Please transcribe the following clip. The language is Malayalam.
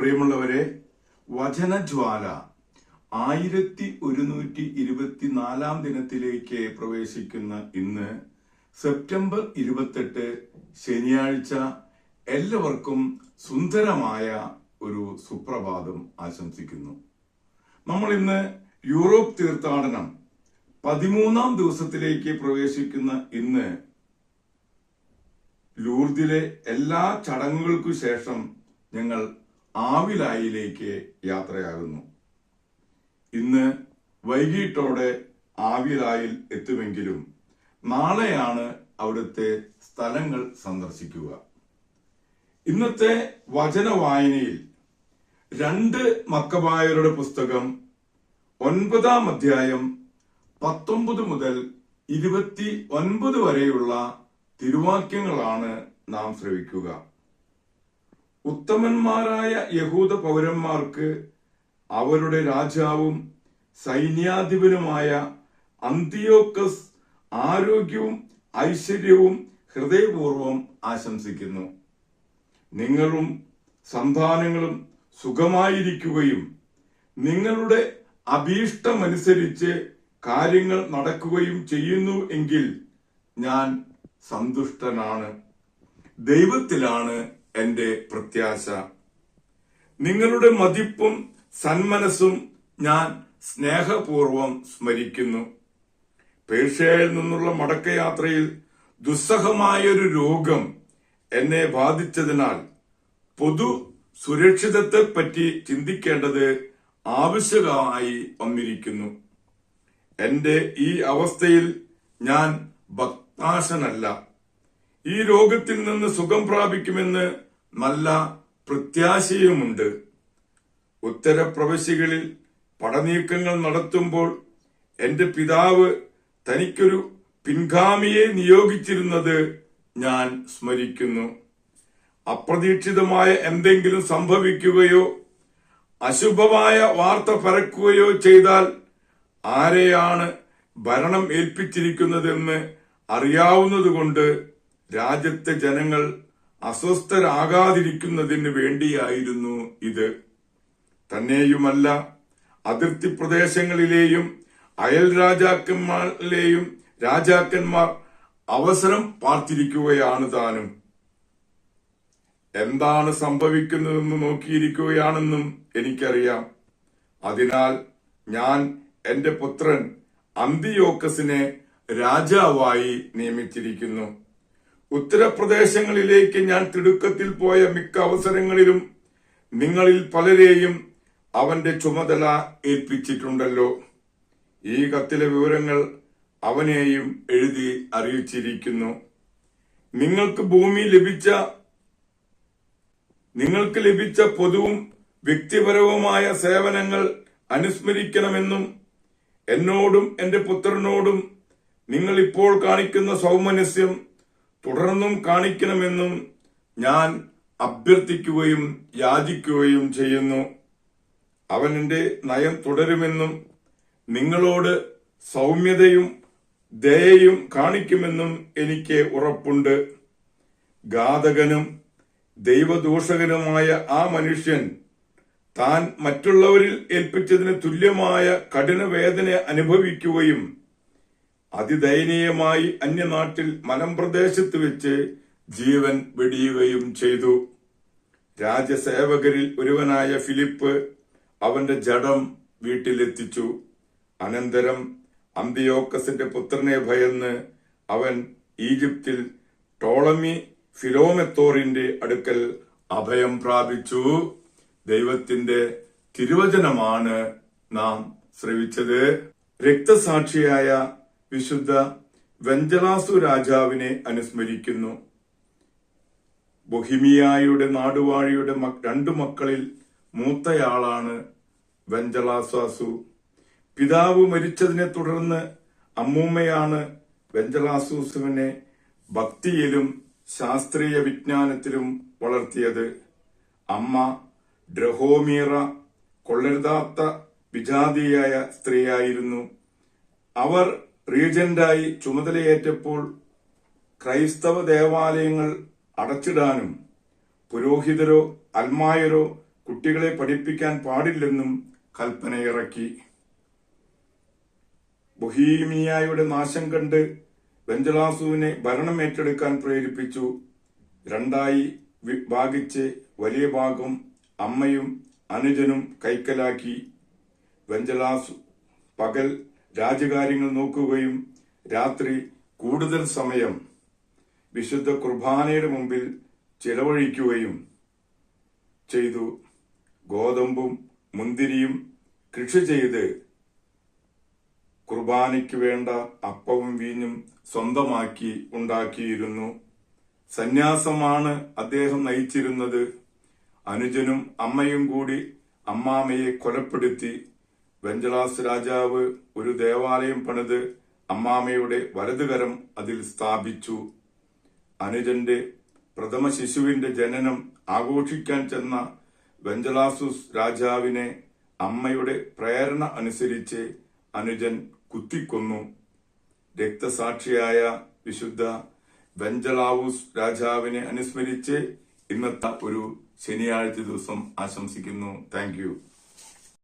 പ്രിയമുള്ളവരെ വചനജ്വാല ആയിരത്തി ഒരുന്നൂറ്റി ഇരുപത്തിനാലാം ദിനത്തിലേക്ക് പ്രവേശിക്കുന്ന ഇന്ന് സെപ്റ്റംബർ ഇരുപത്തെട്ട് ശനിയാഴ്ച എല്ലാവർക്കും സുന്ദരമായ ഒരു സുപ്രഭാതം ആശംസിക്കുന്നു. നമ്മൾ ഇന്ന് യൂറോപ്പ് തീർത്ഥാടനം പതിമൂന്നാം ദിവസത്തിലേക്ക് പ്രവേശിക്കുന്ന ഇന്ന് ലൂർദിലെ എല്ലാ ചടങ്ങുകൾക്കു ശേഷം ഞങ്ങൾ ആവിലായിലേക്ക് യാത്രയാകുന്നു. ഇന്ന് വൈകിട്ടോടെ ആവിലായിൽ എത്തുമെങ്കിലും നാളെയാണ് അവിടുത്തെ സ്ഥലങ്ങൾ സന്ദർശിക്കുക. ഇന്നത്തെ വചന വായനയിൽ രണ്ട് മക്കബായരുടെ പുസ്തകം ഒൻപതാം അധ്യായം പത്തൊമ്പത് മുതൽ ഇരുപത്തി ഒൻപത് വരെയുള്ള തിരുവാക്യങ്ങളാണ് നാം ശ്രവിക്കുക. ഉത്തമന്മാരായ യഹൂദ പൗരന്മാർക്ക് അവരുടെ രാജാവും സൈന്യാധിപനുമായ അന്തിയോക്കസ് ആരോഗ്യവും ഐശ്വര്യവും ഹൃദയപൂർവം ആശംസിക്കുന്നു. നിങ്ങളും സന്താനങ്ങളും സുഖമായിരിക്കുകയും നിങ്ങളുടെ അഭീഷ്ടമനുസരിച്ച് കാര്യങ്ങൾ നടക്കുകയും ചെയ്യുന്നു എങ്കിൽ ഞാൻ സന്തുഷ്ടനാണ്. ദൈവത്തിലാണ് എന്റെ പ്രത്യാശ. നിങ്ങളുടെ മതിപ്പും സന്മനസ്സും ഞാൻ സ്നേഹപൂർവം സ്മരിക്കുന്നു. പേർഷ്യയിൽ നിന്നുള്ള മടക്കയാത്രയിൽ ദുസ്സഹമായൊരു രോഗം എന്നെ ബാധിച്ചതിനാൽ പൊതു സുരക്ഷിതത്തെ പറ്റി ചിന്തിക്കേണ്ടത് ആവശ്യമായി വന്നിരിക്കുന്നു. എന്റെ ഈ അവസ്ഥയിൽ ഞാൻ ഭക്താശനല്ല. ഈ രോഗത്തിൽ നിന്ന് സുഖം പ്രാപിക്കുമെന്ന് നല്ല പ്രത്യാശയുമുണ്ട്. ഉത്തരപ്രവശ്യകളിൽ പടനീക്കങ്ങൾ നടത്തുമ്പോൾ എന്റെ പിതാവ് തനിക്കൊരു പിൻഗാമിയെ നിയോഗിച്ചിരുന്നത് ഞാൻ സ്മരിക്കുന്നു. അപ്രതീക്ഷിതമായ എന്തെങ്കിലും സംഭവിക്കുകയോ അശുഭമായ വാർത്ത പരക്കുകയോ ചെയ്താൽ ആരെയാണ് ഭരണം ഏൽപ്പിച്ചിരിക്കുന്നതെന്ന് അറിയാവുന്നതുകൊണ്ട് രാജ്യത്തെ ജനങ്ങൾ അസ്വസ്ഥരാകാതിരിക്കുന്നതിന് വേണ്ടിയായിരുന്നു ഇത്. തന്നെയുമല്ല അതിർത്തി പ്രദേശങ്ങളിലെയും അയൽ രാജാക്കന്മാരിലെയും രാജാക്കന്മാർ അവസരം പാർത്തിരിക്കുകയാണ് താനും. എന്താണ് സംഭവിക്കുന്നതെന്ന് നോക്കിയിരിക്കുകയാണെന്നും എനിക്കറിയാം. അതിനാൽ ഞാൻ എന്റെ പുത്രൻ അന്തിയോക്കസിനെ രാജാവായി നിയമിച്ചിരിക്കുന്നു. ഉത്തരപ്രദേശങ്ങളിലേക്ക് ഞാൻ തിടുക്കത്തിൽ പോയ മിക്ക അവസരങ്ങളിലും നിങ്ങളിൽ പലരെയും അവന്റെ ചുമതല ഏൽപ്പിച്ചിട്ടുണ്ടല്ലോ. ഈ കത്തിലെ വിവരങ്ങൾ അവനെയും എഴുതി അറിയിച്ചിരിക്കുന്നു. നിങ്ങൾക്ക് ഭൂമി ലഭിച്ച നിങ്ങൾക്ക് ലഭിച്ച പൊതുവും വ്യക്തിപരവുമായ സേവനങ്ങൾ അനുസ്മരിക്കണമെന്നും എന്നോടും എന്റെ പുത്രനോടും നിങ്ങൾ ഇപ്പോൾ കാണിക്കുന്ന സൗമനസ്യം തുടർന്നും കാണിക്കണമെന്നും ഞാൻ അഭ്യർത്ഥിക്കുകയും യാചിക്കുകയും ചെയ്യുന്നു. അവൻ നയം തുടരുമെന്നും നിങ്ങളോട് സൗമ്യതയും ദയയും കാണിക്കുമെന്നും എനിക്ക് ഉറപ്പുണ്ട്. ഘാതകനും ദൈവദൂഷകനുമായ ആ മനുഷ്യൻ താൻ മറ്റുള്ളവരിൽ ഏൽപ്പിച്ചതിന് തുല്യമായ കഠിനവേദന അനുഭവിക്കുകയും അതിദയനീയമായി അന്യനാട്ടിൽ മലമ്പ്രദേശത്ത് വെച്ച് ജീവൻ വെടിയുകയും ചെയ്തു. രാജസേവകരിൽ ഒരുവനായ ഫിലിപ്പ് അവന്റെ ജഡം വീട്ടിലെത്തിച്ചു. അനന്തരം അന്തിയോക്കസിന്റെ പുത്രനെ ഭയന്ന് അവൻ ഈജിപ്തിൽ ടോളമി ഫിലോമെത്തോറിന്റെ അടുക്കൽ അഭയം പ്രാപിച്ചു. ദൈവത്തിന്റെ തിരുവചനമാണ് നാം ശ്രവിച്ചത്. രക്തസാക്ഷിയായ വിശുദ്ധ വെഞ്ചലാസു രാജാവിനെ അനുസ്മരിക്കുന്നു. ബൊഹിമിയായുടെ നാടുവാഴിയുടെ രണ്ടു മക്കളിൽ മൂത്തയാളാണ് വെഞ്ചലാസാസു. പിതാവ് മരിച്ചതിനെ തുടർന്ന് അമ്മൂമ്മയാണ് വെഞ്ചലാസൂസുവിനെ ഭക്തിയിലും ശാസ്ത്രീയ വിജ്ഞാനത്തിലും വളർത്തിയത്. അമ്മ ഡ്രഹോമീറ കൊള്ളരുതാത്ത വിജാതിയായ സ്ത്രീയായിരുന്നു. അവർ റീജന്റായി ചുമതലയേറ്റപ്പോൾ ക്രൈസ്തവ ദേവാലയങ്ങൾ അടച്ചിടാനും പുരോഹിതരോ അൽമായരോ കുട്ടികളെ പഠിപ്പിക്കാൻ പാടില്ലെന്നും കൽപ്പനയിറക്കി. ബൊഹീമിയായുടെ നാശം കണ്ട് വെഞ്ചലാസുവിനെ ഭരണം ഏറ്റെടുക്കാൻ പ്രേരിപ്പിച്ചു. രണ്ടായി വിഭാഗിച്ച് വലിയ ഭാഗം അമ്മയും അനുജനും കൈക്കലാക്കി. വെഞ്ചലാസു പകൽ രാജകാര്യങ്ങൾ നോക്കുകയും രാത്രി കൂടുതൽ സമയം വിശുദ്ധ കുർബാനയുടെ മുമ്പിൽ ചെലവഴിക്കുകയും ചെയ്തു. ഗോതമ്പും മുന്തിരിയും കൃഷി ചെയ്ത് കുർബാനയ്ക്ക് വേണ്ട അപ്പവും വീഞ്ഞും സ്വന്തമാക്കി ഉണ്ടാക്കിയിരുന്നു. സന്യാസമാണ് അദ്ദേഹം നയിച്ചിരുന്നത്. അനുജനും അമ്മയും കൂടി അമ്മാമയെ കൊലപ്പെടുത്തി വെഞ്ചലാസ് രാജാവ് ഒരു ദേവാലയം പണിത് അമ്മാമയുടെ വലതുകരം അതിൽ സ്ഥാപിച്ചു. അനുജന്റെ പ്രഥമ ശിശുവിന്റെ ജനനം ആഘോഷിക്കാൻ ചെന്ന വെഞ്ചലാസുസ് രാജാവിനെ അമ്മയുടെ പ്രേരണ അനുസരിച്ച് അനുജൻ കുത്തിക്കൊന്നു. രക്തസാക്ഷിയായ വിശുദ്ധ വെഞ്ചലാവൂസ് രാജാവിനെ അനുസ്മരിച്ച് ഇന്നത്തെ ഒരു ശനിയാഴ്ച ദിവസം ആശംസിക്കുന്നു. താങ്ക്